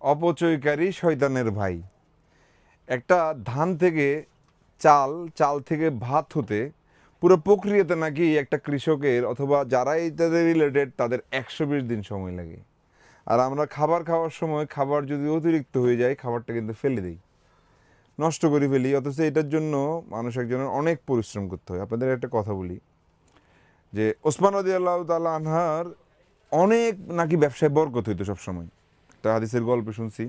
অপচয়কারী শয়তানের ভাই। একটা ধান থেকে চাল চাল থেকে ভাত হতে পুরো প্রক্রিয়াতে নাকি একটা কৃষকের অথবা যারা এইটাতে রিলেটেড তাদের একশো বিশ দিন সময় লাগে। আর আমরা খাবার খাওয়ার সময় খাবার যদি অতিরিক্ত হয়ে যায়, খাবারটা কিন্তু ফেলে দিই। নষ্ট করে ফেলি, অথচ এটার জন্য মানুষ একজনের অনেক পরিশ্রম করতে হয়। আপনাদের একটা কথা বলি, যে ওসমান রদি আল্লাহ আনহার অনেক নাকি ব্যবসায় বরকত হইতো সবসময়। একটা হাদিসের গল্প শুনছি,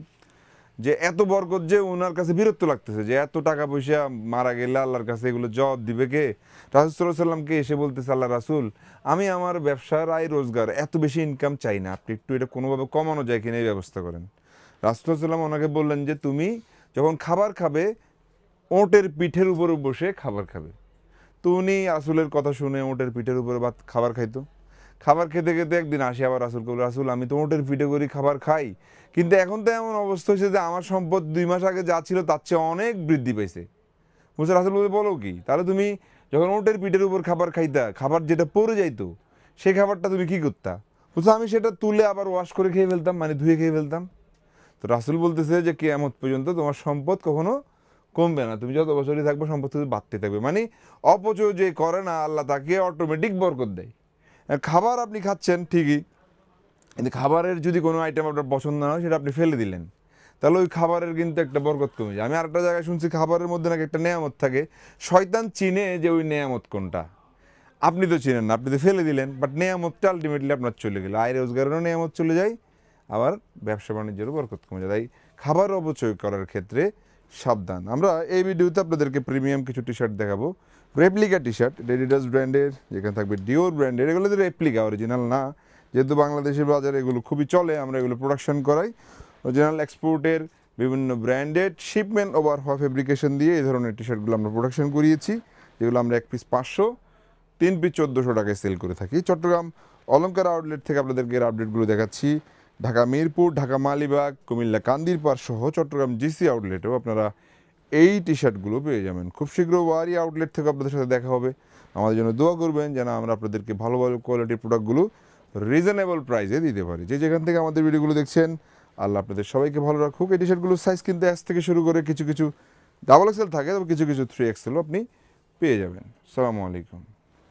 যে এত বরকত যে ওনার কাছে বিরক্ত লাগতেছে, যে এত টাকা পয়সা মারা গেলে আল্লাহর কাছে এগুলো জবাব দিবে কে? রাসুল সাল্লামকে এসে বলতেছে, আল্লাহ রাসুল, আমি আমার ব্যবসার আয় রোজগার এত বেশি ইনকাম চাই না, আপনি একটু এটা কোনোভাবে কমানো যায় কিনা এই ব্যবস্থা করেন। রাসুল সাল্লাম ওনাকে বললেন যে, তুমি যখন খাবার খাবে, ওটের পিঠের উপরে বসে খাবার খাবে। তো উনি রাসুলের কথা শুনে ওটের পিঠের উপরে ভাত খাবার খাইতো। খাবার খেতে খেতে একদিন আসি আবার রাসুল বলে রাসুল, আমি তো ওটের পিঠে করি খাবার খাই। কিন্তু এখন তো এমন অবস্থা হয়েছে যে আমার সম্পদ দুই মাস আগে যা ছিল তার চেয়ে অনেক বৃদ্ধি পেয়েছে বুঝতে রাসুল বলে বলো কি, তাহলে তুমি যখন ওটের পিঠের উপর খাবার খাইতা, খাবার যেটা পড়ে যাইতো, সেই খাবারটা তুমি কি করতা? বুঝছ আমি সেটা তুলে আবার ওয়াশ করে খেয়ে ফেলতাম মানে ধুয়ে খেয়ে ফেলতাম। তো রাসুল বলতেছে যে কেয়ামত পর্যন্ত তোমার সম্পদ কখনো কমবে না। তুমি যত বছরই থাকবে সম্পদ বাড়তে থাকবে। মানে অপচয় যে করে না, আল্লাহ তাকে অটোমেটিক বরকত দেয়। খাবার আপনি খাচ্ছেন, ঠিকই। কিন্তু খাবারের যদি কোনো আইটেম আপনার পছন্দ না হয়, সেটা আপনি ফেলে দিলেন। তাহলে ওই খাবারের কিন্তু একটা বরকত কমে যায়। আমি আরেকটা জায়গায় শুনছি, খাবারের মধ্যে নাকি একটা নেয়ামত থাকে। শয়তান চিনে যে ওই নেয়ামত কোনটা। আপনি তো চিনেন না, আপনি তো ফেলে দিলেন বাট নেয়ামতটা আলটিমেটলি আপনার চলে গেল। আয় রোজগারেরও নেয়ামত চলে যায়, আবার ব্যবসা বাণিজ্যেরও বরকত কমে যায়। তাই খাবার অপচয় করার ক্ষেত্রে সাবধান। আমরা এই ভিডিওতে আপনাদেরকে প্রিমিয়াম কিছু টি শার্ট দেখাবো। রেপ্লিকা টি শার্ট ডেডিডাস ব্র্যান্ডের যেখানে থাকবে ডিওর ব্র্যান্ডের এগুলো রেপ্লিকা অরিজিনাল না। যেহেতু বাংলাদেশের বাজারে এগুলো খুবই চলে, আমরা এগুলো প্রোডাকশন করাই। অরিজিনাল এক্সপোর্টের বিভিন্ন ব্র্যান্ডেড শিপমেন্ট ওভার হওয়া ফেব্রিকেশন দিয়ে এই ধরনের টি শার্টগুলো আমরা প্রোডাকশন করিয়েছি, যেগুলো আমরা এক পিস পাঁচশো, তিন পিস চোদ্দোশো টাকায় সেল করে থাকি। চট্টগ্রাম অলঙ্কার আউটলেট থেকে আপনাদেরকে এর আপডেটগুলো দেখাচ্ছি। ঢাকা মিরপুর, ঢাকা মালিবাগ, কুমিল্লা, কান্দিরপাড় সহ চট্টগ্রাম জিসি আউটলেটেও আপনারা এই টি শার্টগুলো পেয়ে যাবেন। খুব শীঘ্র ওয়ারি আউটলেট থেকে আপনাদের সাথে দেখা হবে। আমাদের জন্য দোয়া করবেন যেন আমরা আপনাদেরকে ভালো ভালো কোয়ালিটির প্রোডাক্টগুলো রিজনেবল প্রাইসে দিতে পারি। যে যেখান থেকে আমাদের ভিডিওগুলো দেখছেন, আল্লাহ আপনাদের সবাইকে ভালো রাখুক। এই টি শার্টগুলোর সাইজ কিন্তু এস থেকে শুরু করে কিছু কিছু ডাবল এক্সেল থাকে, তবে কিছু কিছু থ্রি এক্সেলও আপনি পেয়ে যাবেন। সালামু আলাইকুম।